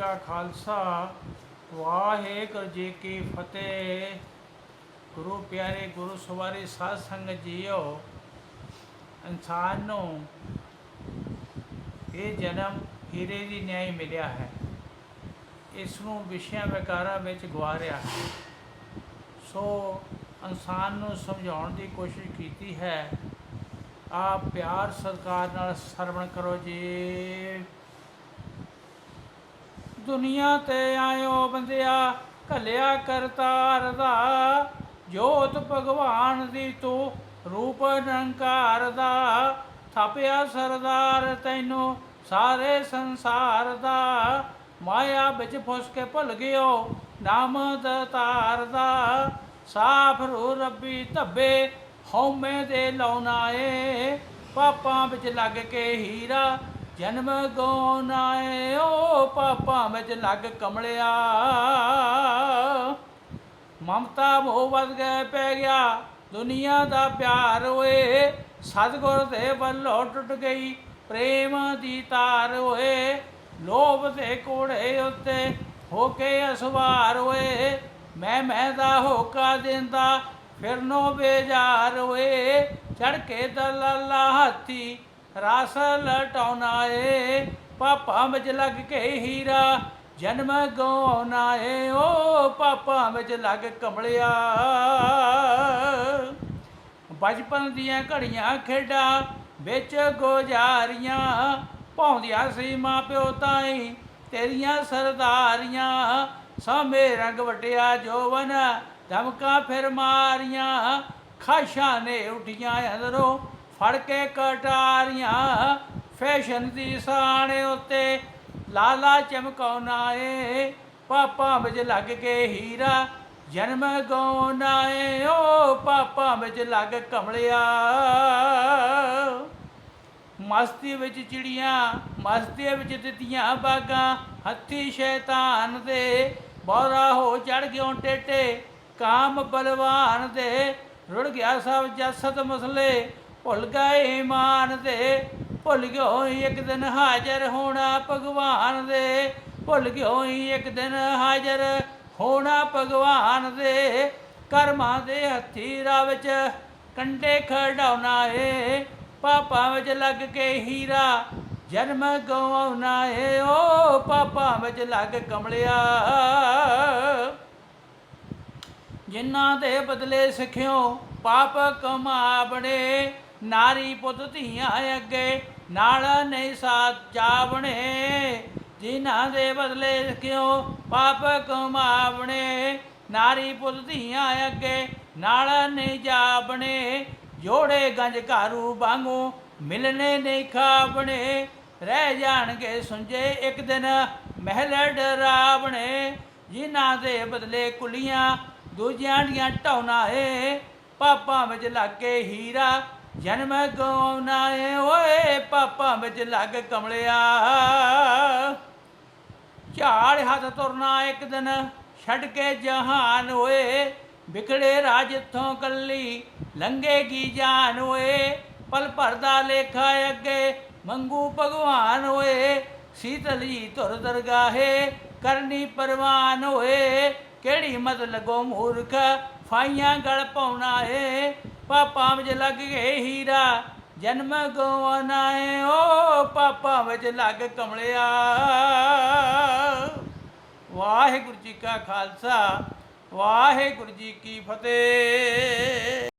ਕਾ ਖਾਲਸਾ, ਵਾਹਿਗੁਰੂ ਜੀ ਕੀ ਫਤਿਹ। ਗੁਰੂ ਪਿਆਰੇ, ਗੁਰੂ ਸਵਾਰੀ ਸਾਧ ਸੰਗਤ ਜੀਓ, ਇਨਸਾਨ ਨੂੰ ਇਹ ਜਨਮ ਹੀਰੇ ਦੀ ਨਿਆਈ ਮਿਲਿਆ ਹੈ। ਇਸ ਨੂੰ ਵਿਸ਼ਿਆਂ ਵਿਕਾਰਾਂ ਵਿੱਚ ਗਵਾਰਿਆ ਹੈ। ਸੋ ਇਨਸਾਨ ਨੂੰ ਸਮਝਾਉਣ ਦੀ ਕੋਸ਼ਿਸ਼ ਕੀਤੀ ਹੈ। ਆਪ ਪਿਆਰ ਸਤਿਕਾਰ ਨਾਲ ਸਰਵਣ ਕਰੋ ਜੀ। ਦੁਨੀਆ ਤੇ ਆਇਓ ਬੰਦਿਆ, ਘਲਿਆ ਕਰਤਾਰ ਦਾ। ਜੋਤ ਭਗਵਾਨ ਦੀ ਤੂੰ ਰੂਪ ਨਿਰੰਕਾਰ ਦਾ। ਥਾਪਿਆ ਸਰਦਾਰ ਤੈਨੂੰ ਸਾਰੇ ਸੰਸਾਰ ਦਾ। ਮਾਇਆ ਵਿੱਚ ਫਸ ਕੇ ਭੁੱਲ ਗਿਓ ਨਾਮ ਦਤਾਰ ਦਾ। ਸਾਫ਼ ਰੂ ਰੱਬੀ ਧੱਬੇ ਹਉਮੈ ਦੇ ਲਾਉਣਾ ਏ ਪਾਪਾਂ ਵਿੱਚ ਲੱਗ ਕੇ ਹੀਰਾ ਜਨਮ ਗੋਨਾਏ ਓ ਪਾਪਾਂ ਵਿੱਚ ਲੱਗ ਕਮਲਿਆ। ਮਮਤਾ ਮੋਹ ਵੱਧ ਗਏ ਪੈ ਗਿਆ, ਦੁਨੀਆ ਦਾ ਪਿਆਰ ਓਏ। ਸਤਿਗੁਰ ਦੇ ਵੱਲੋਂ ਟੁੱਟ ਗਈ, ਪ੍ਰੇਮ ਦੀ ਤਾਰ ਓਏ। ਲੋਭ ਦੇ ਕੋੜੇ ਉੱਤੇ ਹੋ ਕੇ ਅਸਵਾਰ ਓਏ। ਮੈਂ ਮੈਂ ਦਾ ਹੋਕਾ ਦਿੰਦਾ, ਫਿਰਨੋ ਬੇਜਾਰ ਓਏ। ਚੜ ਕੇ ਦਲਾਲਾ ਹਾਥੀ ਰਸ ਲਟਾਉਣਾ ਏ ਪਾਪਾਂ ਵਿੱਚ ਲੱਗ ਕੇ ਹੀਰਾ, ਜਨਮ ਗਾਉਣਾ ਏ ਓ ਪਾਪਾਂ ਵਿੱਚ ਲੱਗ ਕਮਲਿਆ। ਬਚਪਨ ਦੀਆਂ ਘੜੀਆਂ ਖੇਡਾਂ, ਵਿੱਚ ਗੁਜ਼ਾਰੀਆਂ ਪਾਉਂਦਿਆ ਸੀ ਮਾਂ ਪਿਓ ਤਾਈ, ਤੇਰੀਆਂ ਸਰਦਾਰੀਆਂ ਸਾਮੇ ਰੰਗ ਵਟਿਆ ਜੋਵਨ ਧਮਕਾ ਫਿਰ ਮਾਰੀਆਂ, ਖਾਸ਼ਾਂ ਨੇ ਉਠੀਆਂ ਅੰਦਰੋਂ ਫੜ ਕੇ ਕਟਾਰੀਆਂ ਫੈਸ਼ਨ ਦੀ ਸਾਣੇ ਉੱਤੇ ਲਾਲਾ ਚਮਕਾਉਣਾ ਏ, ਪਾਪਾਂ ਵਿੱਚ ਲੱਗ ਕੇ ਹੀਰਾ ਜਨਮ ਗਾਉਣਾ ਏ, ਓ ਪਾਪਾਂ ਵਿੱਚ ਲੱਗ ਕਮਲਿਆ। ਮਸਤੀ ਵਿੱਚ ਚਿੜੀਆਂ, ਮਸਤੀ ਵਿੱਚ ਦਿੱਤੀਆਂ ਬਾਗਾਂ, ਹੱਥੀ ਸ਼ੈਤਾਨ ਦੇ ਬੋਰਾ ਹੋ ਚੜ ਗਿਓ ਟੇਟੇ, ਕਾਮ ਬਲਵਾਨ ਦੇ ਰੁੜ ਗਿਆ ਸਭ ਜਸਤ ਮਸਲੇ। ਭੁੱਲ ਗਏ ਮਾਨ ਦੇ, ਭੁੱਲ ਗਿਓ ਇੱਕ ਦਿਨ ਹਾਜ਼ਰ ਹੋਣਾ ਭਗਵਾਨ ਦੇ, ਭੁੱਲ ਗਿਓ ਇੱਕ ਦਿਨ ਹਾਜ਼ਰ ਹੋਣਾ ਭਗਵਾਨ ਦੇ। ਕਰਮਾਂ ਦੇ ਹੱਥੀ ਰਾਹ ਵਿੱਚ ਕੰਡੇ ਖੜਾਉਣਾ ਏ, ਪਾਪਾਂ ਵਿੱਚ ਲੱਗ ਕੇ ਹੀਰਾ ਜਨਮ ਗਵਾਉਣਾ ਏ, ਓ ਪਾਪਾਂ ਵਿੱਚ ਲੱਗ ਕਮਲਿਆ। ਜਿਨ੍ਹਾਂ ਦੇ ਬਦਲੇ ਸਿੱਖਿਓ ਪਾਪ ਕਮਾਵਣੇ ਨਾਰੀ ਪੁੱਤ ਧੀਆਂ ਅੱਗੇ, ਨਾਲ ਨਹੀਂ ਸਾਥ ਜਾਵਣੇ ਜਿਨ੍ਹਾਂ ਦੇ ਬਦਲੇ ਸਿੱਖਿਓ ਪਾਪ ਕਮਾਵਣੇ? ਨਾਰੀ ਪੁੱਤ ਧੀਆਂ ਅੱਗੇ, ਨਾਲ ਨਹੀਂ ਜਾਵਣੇ। ਜੋੜੇ ਗੰਜ ਘਾਰੂ ਵਾਂਗੂ ਮਿਲਨੇ ਨਹੀਂ ਖਾਵਣੇ। ਰਹਿ ਜਾਣਗੇ ਸੁੰਜੇ ਇੱਕ ਦਿਨ ਮਹਿਲ ਡਰਾਵਣੇ। ਜਿਨ੍ਹਾਂ ਦੇ ਬਦਲੇ ਕੁਲੀਆਂ ਦੂਜਿਆਂ ਦੀਆਂ ਢਾਉਣਾ ਏ ਪਾਪਾਂ ਵਿੱਚ ਲੱਗ ਹੀਰਾ ਜਨਮ ਗਾਉਣਾ ਏ ਓਏ, ਪਾਪਾਂ ਵਿੱਚ ਲੱਗ ਕਮਲਿਆ। ਝਾੜ ਹੱਥ ਤੁਰਨਾ ਇੱਕ ਦਿਨ, ਛੱਡ ਕੇ ਜਹਾਨ ਹੋਏ ਵਿਖੜੇ ਰਾਜ ਇੱਥੋਂ ਕੱਲੀ, ਲੰਘੇਗੀ ਜਾਨ ਹੋਏ ਪਲ ਭਰਦਾ ਲੇਖਾ ਅੱਗੇ, ਮੰਗੂ ਭਗਵਾਨ ਹੋਏ ਸੀਤਲ ਜੀ ਧੁਰ ਦਰਗਾਹੇ, ਕਰਨੀ ਪਰਵਾਨ ਹੋਏ ਕਿਹੜੀ ਮਤ ਲਗੋ ਮੂਰਖ, ਫਾਈਆਂ ਗਲ ਪਾਉਣਾ ਏ ਪਾਪਾਂ ਵਿੱਚ ਲੱਗ ਗਏ ਹੀਰਾ, ਜਨਮ ਗਵਾਨਾ ਏ ਓ ਪਾਪਾਂ ਵਿੱਚ ਲੱਗ ਕਮਲਿਆ। ਵਾਹਿਗੁਰੂ ਜੀ ਕਾ ਖਾਲਸਾ, ਵਾਹਿਗੁਰੂ ਜੀ ਕੀ ਫਤਿਹ।